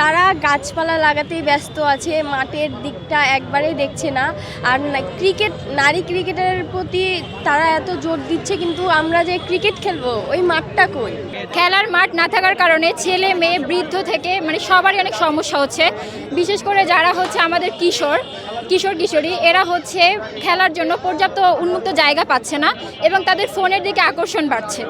তারা গাছপালা লাগাতেই ব্যস্ত আছে, মাঠের দিকটা একবারেই দেখছে না। আর ক্রিকেট, নারী ক্রিকেটের প্রতি তারা এত জোর দিচ্ছে, কিন্তু আমরা যে ক্রিকেট খেলব, ওই মাঠটা কই? খেলার মাঠ না থাকার কারণে ছেলে, মেয়ে, বৃদ্ধ থেকে মানে সবারই অনেক সমস্যা হচ্ছে। বিশেষ করে যারা হচ্ছে আমাদের কিশোর কিশোর, কিশোরী, এরা হচ্ছে খেলার জন্য পর্যাপ্ত উন্মুক্ত জায়গা পাচ্ছে না এবং তাদের ফোনের দিকে আকর্ষণ বাড়ছে।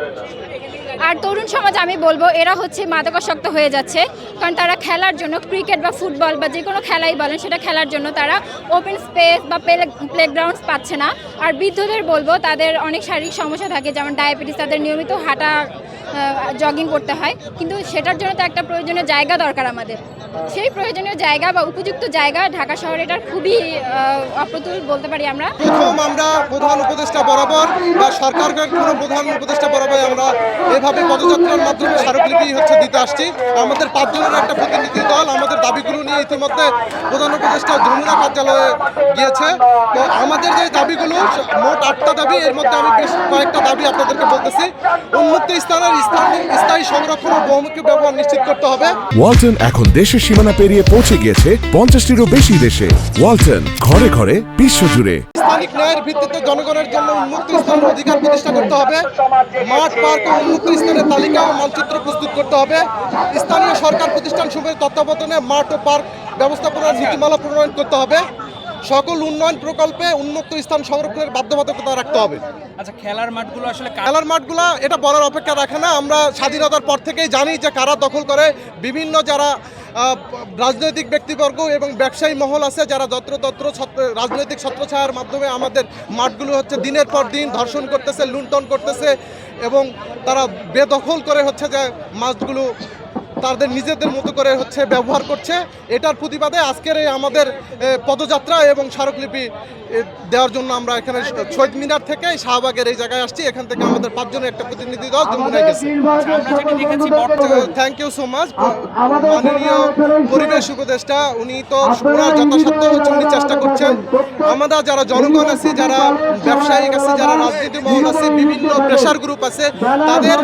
আর তরুণ সমাজ আমি বলব, এরা হচ্ছে মাদকাসক্ত হয়ে যাচ্ছে, কারণ তারা খেলার জন্য ক্রিকেট বা ফুটবল বা যে কোনো খেলাই বলেন, সেটা খেলার জন্য তারা ওপেন স্পেস বা প্লেগ্রাউন্ডস পাচ্ছে না। আর বৃদ্ধদের বলব, তাদের অনেক শারীরিক সমস্যা থাকে, যেমন ডায়াবেটিস তাদের নিয়মিত হাঁটা জগিং করতে হয়। কিন্তু সেটার জন্য তো একটা প্রয়োজনীয় জায়গা দরকার আমাদের। সেই প্রয়োজনীয় জায়গা বা উপযুক্ত জায়গা ঢাকা শহরে এটার খুবই অপ্রতুল বলতে পারি আমরা। প্রথম আমরা প্রধান উপদেষ্টা বরাবর বা সরকারের কোনো প্রধান উপদেষ্টা বরাবর আমরা এভাবে পদযাত্রার মাধ্যমে স্মারকলিপি হচ্ছে দিতে আসছি। আমাদের পাঁচজনের একটা প্রতিনিধি দল, আমাদের দাবিগুলো নিয়ে ইতিমধ্যে প্রধান উপদেষ্টা যমুনা কার্যালয়ে গিয়েছে। তো আমাদের যে দাবিগুলো, মোট আটটা দাবি, এর মধ্যে আমি বেশ কয়েকটা দাবি আপনাদেরকে বলতেছি। উন্মুক্ত স্থানের স্থায়ী সংরক্ষণ ও বহুমুখী ব্যবহার নিশ্চিত করতে হবে। ওয়ালটন এখন দেশের সীমানা পেরিয়ে পৌঁছে গিয়েছে পঞ্চাশটিরও বেশি দেশে। ওয়ালটন ঘরে ঘরে বিশ্বজুড়ে। স্থানিক ন্যায়ের ভিত্তিতে জনগণের জন্য উন্মুক্ত স্থানের অধিকার প্রতিষ্ঠা করতে হবে। মাঠ পার্ক ও উন্মুক্ত স্থানের তালিকা ও মানচিত্র প্রস্তুত করতে হবে। স্থানীয় সরকার প্রতিষ্ঠান সমূহের তত্ত্বাবধানে মাঠ ও পার্ক ব্যবস্থাপনার নীতিমালা প্রণয়ন করতে হবে। সকল উন্নয়ন প্রকল্পে উন্মুক্ত স্থান সংরক্ষণের বাধ্যবাধকতা রাখতে হবে। আচ্ছা খেলার মাঠগুলো আসলে খেলার মাঠগুলা এটা বলার অপেক্ষা রাখে না। আমরা স্বাধীনতার পর থেকেই জানি যে কারা দখল করে। বিভিন্ন যারা রাজনৈতিক ব্যক্তিবর্গ এবং ব্যবসায়ী মহল আছে যারা যত্রতত্র ছত্র- রাজনৈতিক ছত্রছায়ার মাধ্যমে আমাদের মাঠগুলো হচ্ছে দিনের পর দিন ধর্ষণ করতেছে লুণ্ঠন করতেছে এবং তারা বেদখল করে হচ্ছে যে মাছগুলো তাদের নিজেদের মতো করে হচ্ছে ব্যবহার করছে। এটার প্রতিবাদে আজকের এই আমাদের পদযাত্রা এবং স্মারকলিপি দেওয়ার জন্য আমরা এখানে শহীদ মিনার থেকে শাহবাগের এই জায়গায় আসছি। এখান থেকে আমাদের পাঁচজনের একটা প্রতিনিধি দল যমুনায় গেছে। থ্যাংক ইউ সো মাচ মাননীয় পরিবেশ উপদেষ্টা উনি তো ওনার যথাসাধ্য হচ্ছে উনি চেষ্টা করছেন। আমরা যারা জনগণ আছি যারা ব্যবসায়িক আছে যারা রাজনীতি মহল আছে বিভিন্ন প্রেশার গ্রুপ আছে তাদের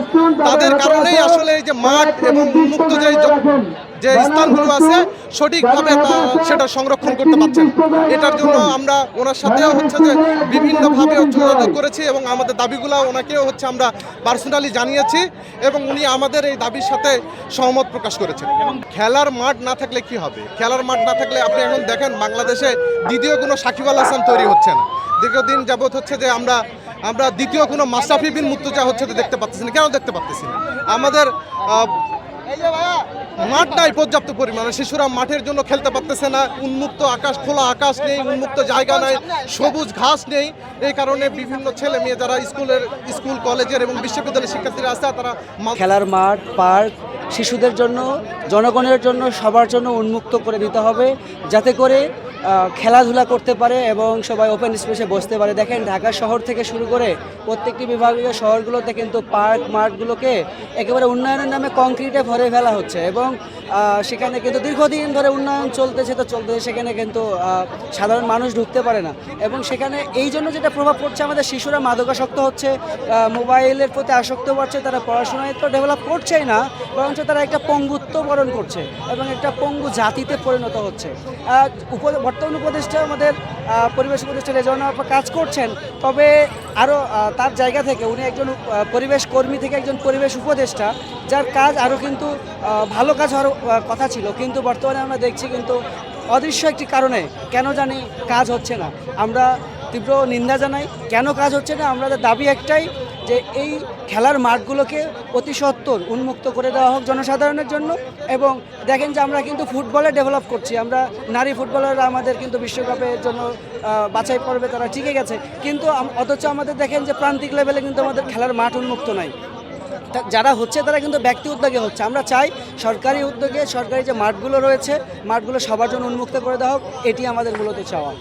তাদের কারণেই আসলে এই যে মাঠ এবং উন্মুক্ত যে যে স্থানগুলো আছে সঠিকভাবে তা- সেটা সংরক্ষণ করতে পারছেন এটার জন্য আমরা ওনার সাথেও হচ্ছে যে বিভিন্নভাবে যোগাযোগ করেছি এবং আমাদের দাবিগুলো ওনাকেও হচ্ছে আমরা পার্সোনালি জানিয়েছি এবং উনি আমাদের এই দাবির সাথে সহমত প্রকাশ করেছেন। খেলার মাঠ না থাকলে কি হবে? খেলার মাঠ না থাকলে আপনি এখন দেখেন বাংলাদেশে দ্বিতীয় কোনো সাকিব আল হাসান তৈরি হচ্ছে না। দীর্ঘদিন যাবৎ হচ্ছে যে আমরা আমরা দ্বিতীয় কোনো মাস্টাফি বিন মুর্তজা হচ্ছে যে দেখতে পাচ্ছি না। কেন দেখতে পাচ্ছি না? আমাদের মাঠ নাই পর্যাপ্ত পরিমাণে। শিশুরা মাঠের জন্য খেলতে পারতেছে না। উন্মুক্ত আকাশ, খোলা আকাশ নেই, উন্মুক্ত জায়গা নাই, সবুজ ঘাস নেই। এই কারণে বিভিন্ন ছেলে মেয়ে যারা স্কুলের, স্কুল, কলেজের এবং বিশ্ববিদ্যালয়ের শিক্ষার্থীরা আছে তারা খেলার মাঠ, পার্ক, শিশুদের জন্য, জনগণের জন্য, সবার জন্য উন্মুক্ত করে দিতে হবে, যাতে করে খেলাধুলা করতে পারে এবং সবাই ওপেন স্পেসে বসতে পারে। দেখেন, ঢাকা শহর থেকে শুরু করে প্রত্যেকটি বিভাগীয় শহরগুলোতে কিন্তু পার্ক মাঠগুলোকে একেবারে উন্নয়নের নামে কংক্রিটে ভরে ফেলা হচ্ছে এবং সেখানে কিন্তু দীর্ঘদিন ধরে উন্নয়ন চলতেছে, তো চলতেছে, সেখানে কিন্তু সাধারণ মানুষ ঢুকতে পারে না। এবং সেখানে এই জন্য যেটা প্রভাব পড়ছে, আমাদের শিশুরা মাদকাসক্ত হচ্ছে মোবাইলের প্রতি আসক্ত বাড়ছে, তারা পড়াশোনায় তো ডেভেলপ করছেই না, বরঞ্চ তারা একটা পঙ্গুত্ব বরণ করছে এবং একটা পঙ্গু জাতিতে পরিণত হচ্ছে। উপ- বর্তমান উপদেষ্টা আমাদের পরিবেশ উপদেষ্টা আপা কাজ করছেন, তবে আরও তার জায়গা থেকে উনি একজন পরিবেশ কর্মী থেকে একজন পরিবেশ উপদেষ্টা, যার কাজ আরও কিন্তু ভালো কাজ হওয়ার কথা ছিল, কিন্তু বর্তমানে আমরা দেখছি কিন্তু অদৃশ্য একটি কারণে কেন জানি কাজ হচ্ছে না। আমরা তীব্র নিন্দা জানাই। কেন কাজ হচ্ছে না? আমাদের দাবি একটাই যে এই খেলার মাঠগুলোকে অতি সত্বর উন্মুক্ত করে দেওয়া হোক জনসাধারণের জন্য এবং দেখেন যে আমরা কিন্তু ফুটবলে ডেভেলপ করছি। আমরা নারী ফুটবলাররা আমাদের কিন্তু বিশ্বকাপের জন্য বাছাই পর্বে তারা টিকে গেছে। কিন্তু অথচ আমাদের দেখেন যে প্রান্তিক লেভেলে কিন্তু আমাদের খেলার মাঠ উন্মুক্ত নাই। যারা হচ্ছে তারা কিন্তু ব্যক্তি উদ্যোগে হচ্ছে। আমরা চাই সরকারি উদ্যোগে সরকারি যে মাঠগুলো রয়েছে, মাঠগুলো সবার জন্য উন্মুক্ত করে দেওয়া হোক। এটি আমাদের মূলত চাওয়া।